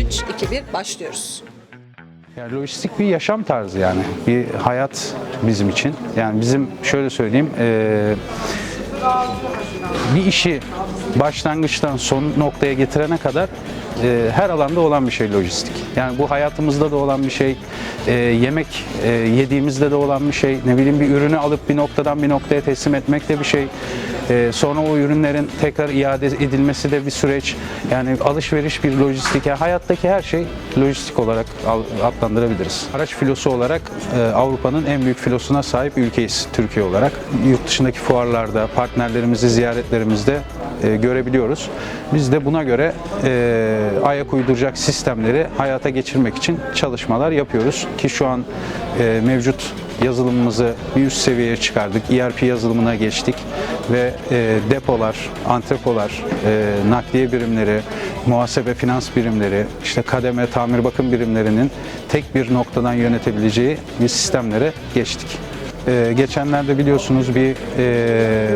3, 2, 1 başlıyoruz. Yani lojistik bir yaşam tarzı yani. Bir hayat bizim için. Yani bizim şöyle söyleyeyim, eee, bir işi başlangıçtan son noktaya getirene kadar eee, her alanda olan bir şey lojistik. Yani bu hayatımızda da olan bir şey, eee, yemek eee, yediğimizde de olan bir şey, ne bileyim bir ürünü alıp bir noktadan bir noktaya teslim etmek de bir şey. Eee, sonra o ürünlerin tekrar iade edilmesi de bir süreç. Yani alışveriş bir lojistik. Yani hayattaki her şey lojistik olarak adlandırabiliriz. Araç filosu olarak e, Avrupa'nın en büyük filosuna sahip ülkeyiz Türkiye olarak. Yurt dışındaki fuarlarda, partnerlerimizi ziyaretlerimizde e, görebiliyoruz. Biz de buna göre e, ayak uyduracak sistemleri hayata geçirmek için çalışmalar yapıyoruz. Ki şu an e, mevcut yazılımımızı bir üst seviyeye çıkardık. ERP yazılımına geçtik ve e, depolar, antrepolar, e, nakliye birimleri, muhasebe finans birimleri, işte kademe tamir bakım birimlerinin tek bir noktadan yönetebileceği bir sistemlere geçtik. E, geçenlerde biliyorsunuz bir e,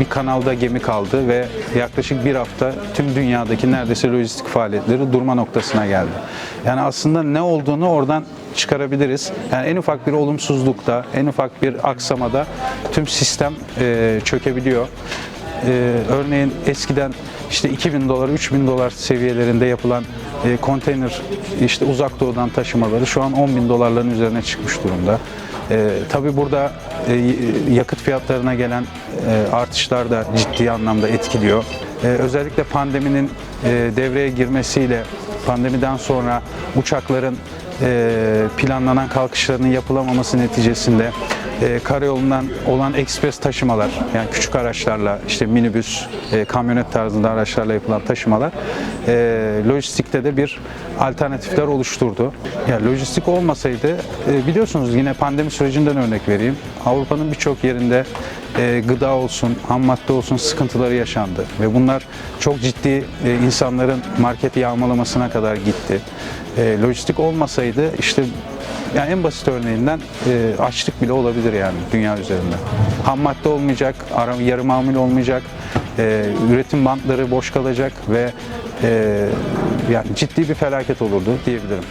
bir kanalda gemi kaldı ve yaklaşık bir hafta tüm dünyadaki neredeyse lojistik faaliyetleri durma noktasına geldi. Yani aslında ne olduğunu oradan çıkarabiliriz. Yani en ufak bir olumsuzlukta, en ufak bir aksamada tüm sistem e, çökebiliyor. E, örneğin eskiden işte 2000 dolar, 3000 dolar seviyelerinde yapılan e, konteyner işte uzak doğudan taşımaları şu an 10 bin dolarların üzerine çıkmış durumda. E, tabii burada e, yakıt fiyatlarına gelen e, artışlar da ciddi anlamda etkiliyor. E, özellikle pandeminin e, devreye girmesiyle pandemiden sonra uçakların e, planlanan kalkışlarının yapılamaması neticesinde e, karayolundan olan ekspres taşımalar yani küçük araçlarla işte minibüs, e, kamyonet tarzında araçlarla yapılan taşımalar e, lojistikte de bir alternatifler oluşturdu. Yani lojistik olmasaydı e, biliyorsunuz yine pandemi sürecinden örnek vereyim. Avrupa'nın birçok yerinde e, gıda olsun, ham madde olsun sıkıntıları yaşandı ve bunlar çok ciddi e, insanların marketi yağmalamasına kadar gitti. E, lojistik olmasaydı işte yani en basit örneğinden e, açlık bile olabilir yani dünya üzerinde. Ham madde olmayacak, ara, yarı mamul olmayacak, e, üretim bantları boş kalacak ve e, yani ciddi bir felaket olurdu diyebilirim.